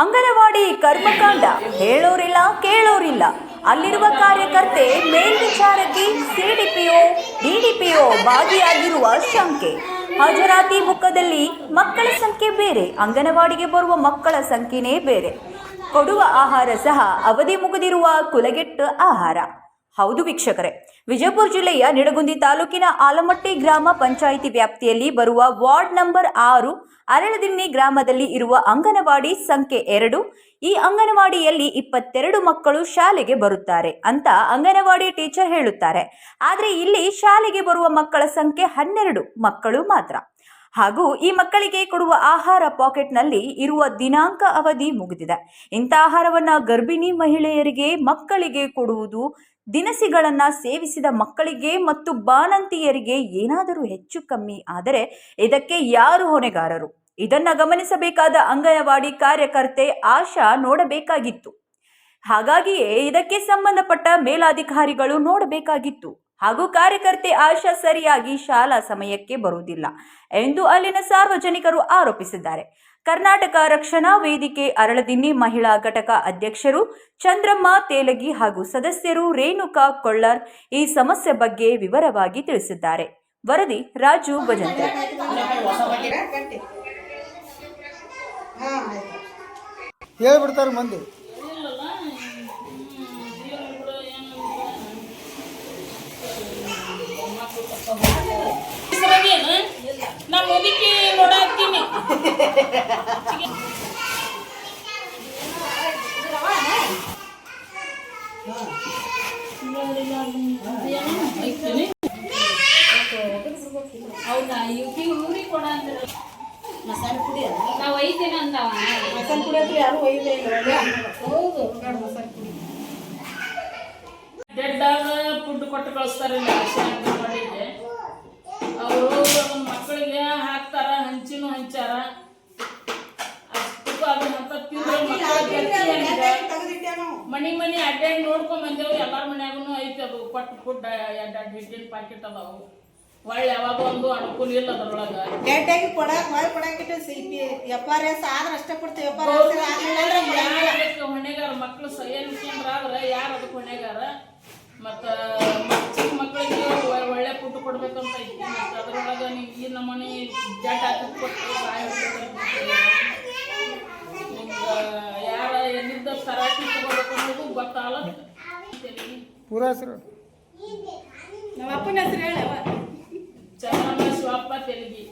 ಅಂಗನವಾಡಿ ಕರ್ಮಕಾಂಡ ಹೇಳೋರಿಲ್ಲ, ಕೇಳೋರಿಲ್ಲ. ಅಲ್ಲಿರುವ ಕಾರ್ಯಕರ್ತೆ ಮೇಲ್ವಿಚಾರಕಿ ಸಿಡಿಪಿಒ ಡಿಡಿಪಿಒ ಭಾಗಿಯಾಗಿರುವ ಶಂಕೆ. ಹಾಜರಾತಿ ಮುಖದಲ್ಲಿ ಮಕ್ಕಳ ಸಂಖ್ಯೆ ಬೇರೆ, ಅಂಗನವಾಡಿಗೆ ಬರುವ ಮಕ್ಕಳ ಸಂಖ್ಯೆನೇ ಬೇರೆ. ಕೊಡುವ ಆಹಾರ ಸಹ ಅವಧಿ ಮುಗಿದಿರುವ ಕುಲಗೆಟ್ಟು ಆಹಾರ. ಹೌದು ವೀಕ್ಷಕರೇ. ವಿಜಯಪುರ ಜಿಲ್ಲೆಯ ನಿಡಗುಂದಿ ತಾಲೂಕಿನ ಆಲಮಟ್ಟಿ ಗ್ರಾಮ ಪಂಚಾಯಿತಿ ವ್ಯಾಪ್ತಿಯಲ್ಲಿ ಬರುವ ವಾರ್ಡ್ ನಂಬರ್ ಆರು ಅರಳದಿನ್ನಿ ಗ್ರಾಮದಲ್ಲಿ ಇರುವ ಅಂಗನವಾಡಿ ಸಂಖ್ಯೆ ಎರಡು. ಈ ಅಂಗನವಾಡಿಯಲ್ಲಿ ಇಪ್ಪತ್ತೆರಡು ಮಕ್ಕಳು ಶಾಲೆಗೆ ಬರುತ್ತಾರೆ ಅಂತ ಅಂಗನವಾಡಿ ಟೀಚರ್ ಹೇಳುತ್ತಾರೆ. ಆದರೆ ಇಲ್ಲಿ ಶಾಲೆಗೆ ಬರುವ ಮಕ್ಕಳ ಸಂಖ್ಯೆ ಹನ್ನೆರಡು ಮಕ್ಕಳು ಮಾತ್ರ. ಹಾಗೂ ಈ ಮಕ್ಕಳಿಗೆ ಕೊಡುವ ಆಹಾರ ಪಾಕೆಟ್ನಲ್ಲಿ ಇರುವ ದಿನಾಂಕ ಅವಧಿ ಮುಗಿದಿದೆ. ಇಂಥ ಆಹಾರವನ್ನು ಗರ್ಭಿಣಿ ಮಹಿಳೆಯರಿಗೆ ಮಕ್ಕಳಿಗೆ ಕೊಡುವುದು, ದಿನಸಿಗಳನ್ನು ಸೇವಿಸಿದ ಮಕ್ಕಳಿಗೆ ಮತ್ತು ಬಾಣಂತಿಯರಿಗೆ ಏನಾದರೂ ಹೆಚ್ಚು ಕಮ್ಮಿ ಆದರೆ ಇದಕ್ಕೆ ಯಾರು ಹೊಣೆಗಾರರು? ಇದನ್ನು ಗಮನಿಸಬೇಕಾದ ಅಂಗನವಾಡಿ ಕಾರ್ಯಕರ್ತೆ ಆಶಾ ನೋಡಬೇಕಾಗಿತ್ತು. ಹಾಗಾಗಿಯೇ ಇದಕ್ಕೆ ಸಂಬಂಧಪಟ್ಟ ಮೇಲಾಧಿಕಾರಿಗಳು ನೋಡಬೇಕಾಗಿತ್ತು. ಹಾಗೂ ಕಾರ್ಯಕರ್ತೆ ಆಶಾ ಸರಿಯಾಗಿ ಶಾಲಾ ಸಮಯಕ್ಕೆ ಬರುವುದಿಲ್ಲ ಎಂದು ಅಲ್ಲಿನ ಸಾರ್ವಜನಿಕರು ಆರೋಪಿಸಿದ್ದಾರೆ. ಕರ್ನಾಟಕ ರಕ್ಷಣಾ ವೇದಿಕೆ ಅರಳದಿನ್ನಿ ಮಹಿಳಾ ಘಟಕ ಅಧ್ಯಕ್ಷರು ಚಂದ್ರಮ್ಮ ತೇಲಗಿ ಹಾಗೂ ಸದಸ್ಯರು ರೇಣುಕಾ ಕೊಳ್ಳರ್ ಈ ಸಮಸ್ಯೆ ಬಗ್ಗೆ ವಿವರವಾಗಿ ತಿಳಿಸಿದ್ದಾರೆ. ವರದಿ ರಾಜು ಭಜಂತ ಹೇಳ್ಬಿಡ್ತಾರೆ ಮಂದಿ. ಹೌದಾ? ಇವಕ್ಕೆ ಊರಿಗೆ ಕೊಡ ಅಂದ್ರೆ ಮಸಾಲೆ ಪುಡಿ ನಾವು ಒಯ್ತೇನೆ ಮಸಾಲೆ ಪುಡಿ ಯಾರು ಒಯ್ದೇ ಇಲ್ಲ ಹೌದು. ಮಸಾಲೆ ಪುಡಿ. ಡೆಡ್ಡಾಗ ಫುಡ್ ಕೊಟ್ಟು ಕಳಿಸ್ತಾರೆ ಅವರು ಮನಿ ಮನಿ ಅಡ್ಡಾಡಿ ನೋಡ್ಕೊಂಡ್ ಬಂದೇವು ಎಲ್ಲಾರ ಮನ್ಯಾಗೂ ಐತಿ ಅದು ಕೊಟ್ಟು ಫುಡ್ ಎರಡೆರಡು ಹಿಟ್ಟಿನ ಪ್ಯಾಕೆಟ್ ಅದಾವು. ಒಳ್ಳೆ ಯಾವಾಗ ಒಂದು ಅನುಕೂಲ ಇಲ್ಲ ಅದ್ರೊಳಗ. ಡೆಡ್ಡಾಗಿ ಕೊಡಾಕ್ ಹೊಯ್ C CP F R S ಆದ್ರೆ ಅಷ್ಟೇ ಕೊಡ್ತೀವಿ ಎಫ್ ಆರ್ ಎಸ್. ಯಾರ್ ಅದಕ್ಕೆ ಮಕ್ಕಳು ಸೈಯನ್ ಆದ್ರೆ ಯಾರು ಅದಕ್ಕೆ ಹೊಣೆಗಾರ ಮತ್ತ ಚಿಕ್ಕ ಮಕ್ಕಳಿಗೆ ಒ- ಒಳ್ಳೆ ಫುಡ್ ಕೊಡ್ಬೇಕಂತ ಐತಿ ಮತ್ತೆ ಅದ್ರೊಳಗ ನೀವು ಈ ನಮ್ಮನೆ ಜಟ್ ಹಾಕಿ ಕೊಟ್ಟು ಸಹಾಯ ನಿಮ್ಗೆ ಪೂರ ಹೆಸರು? ನಮ್ಮ ಅಪ್ಪನ ಹೆಸರು ಹೇಳವ ಚಂದ್ರಮ್ಮ ಶಿವಪ್ಪ ತೆಲಗಿ.